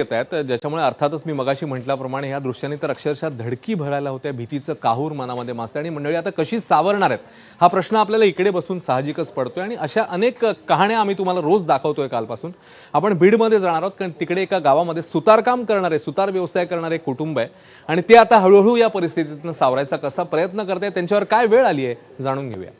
येत आहेत ज्याच्यामुळे अर्थातच मी मगाशी म्हटल्याप्रमाणे या दृश्याने तर अक्षरशः धडकी भरायला होत्या भीतीचं काहूर मनामध्ये मासते आणि मंडळी आता कशी सावरणार आहेत? हा प्रश्न आपल्याला इकडे बसून साहजिकच पडतोय आणि अशा अनेक कहाण्या आम्ही तुम्हाला रोज दाखवतोय कालपासून. आपण बीडमध्ये जाणार आहोत कारण तिकडे एका गावामध्ये सुतारकाम करणारे सुतार व्यवसाय करणारे कुटुंब आहे. आणि ते आता हळूहळू या परिस्थितीतून सावरायचा कसा प्रयत्न करते त्यांच्यावर काय वेळ आली आहे जाणून घेऊया.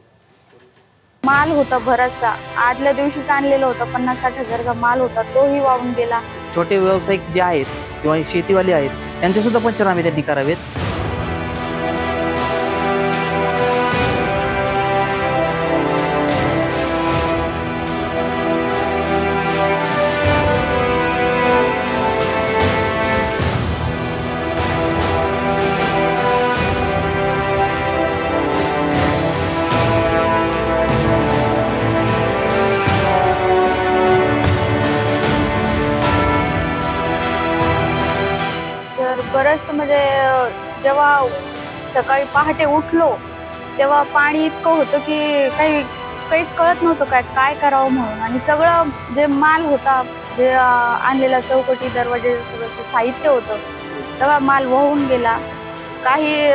माल होता बराचसा. आदल्या दिवशीच आणलेला होता पन्नास साठ हजारचा माल होता तोही वाहून गेला. छोटे व्यावसायिक जे आहेत किंवा शेतीवाले आहेत त्यांचे सुद्धा पंचनामे त्यांनी करावेत बरंच म्हणजे जेव्हा सकाळी पहाटे उठलो तेव्हा पाणी इतकं होतं की काही काहीच कळत नव्हतं काय काय करावं म्हणून. आणि सगळं जे माल होता जे आणलेला चौकटी दरवाजे सगळं साहित्य होतं सगळा माल वाहून गेला. काही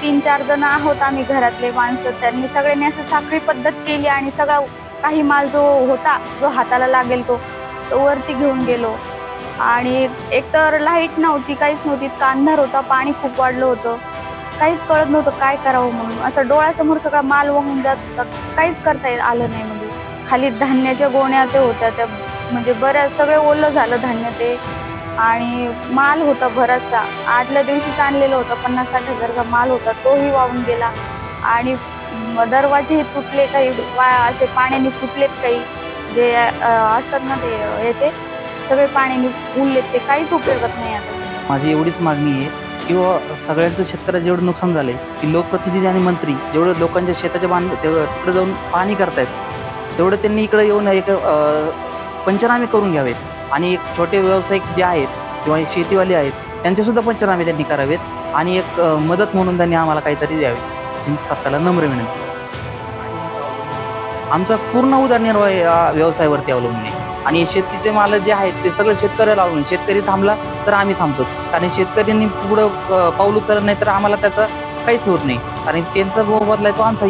तीन चार जण आहोत आम्ही घरातले माणसं त्यांनी सगळ्यांनी असं साखळी पद्धत केली आणि सगळा काही माल जो होता जो हाताला लागेल तो तो वरती घेऊन गेलो. आणि एकतर लाइट नव्हती काहीच नव्हती इतका अंधार होता पाणी खूप वाढलं होतं. काहीच कळत नव्हतं काय करावं म्हणून. असं डोळ्यासमोर सगळा माल वाहून जात होता. काहीच करता येत आलं नाही म्हणजे. खाली धान्याच्या गोण्या ते होत्या त्या म्हणजे बऱ्याच सगळे ओलं झालं धान्य ते. आणि माल होता बराचसा. आदल्या दिवशीच आणलेला होता पन्नास साठ हजारचा माल होता तोही वाहून गेला. आणि दरवाजेही तुटले काही वा असे पाण्याने फुटलेत काही. जे असतात ना ते अं, याचे सगळे पाण्याने उरलेत ते काहीच उपयोगात नाही आता. माझी एवढीच मागणी आहे किंवा सगळ्यांचं शेतकऱ्याचं जेवढं नुकसान झालंय की लोकप्रतिनिधी आणि मंत्री जेवढं लोकांच्या शेताच्या बांध तेवढं तिकडे जाऊन पाहणी करतायत तेवढं त्यांनी इकडे येऊन एक पंचनामे करून घ्यावेत. आणि एक छोटे व्यावसायिक जे आहेत किंवा शेतीवाले आहेत त्यांचे सुद्धा पंचनामे त्यांनी करावेत आणि एक मदत म्हणून त्यांनी आम्हाला काहीतरी द्यावे. सरकारला नम्र विनंती आमचा पूर्ण उदरनिर्वाह या व्यवसायावरती अवलंबून आहे. आणि शेतीचे माल जे आहेत ते सगळं शेतकऱ्याला लावून शेतकरी थांबला तर आम्ही थांबतो. कारण शेतकऱ्यांनी पुढं पाऊल उचलत नाही तर आम्हाला त्याचं काहीच होत नाही. कारण त्यांचा मोबदला आहे तो आमचा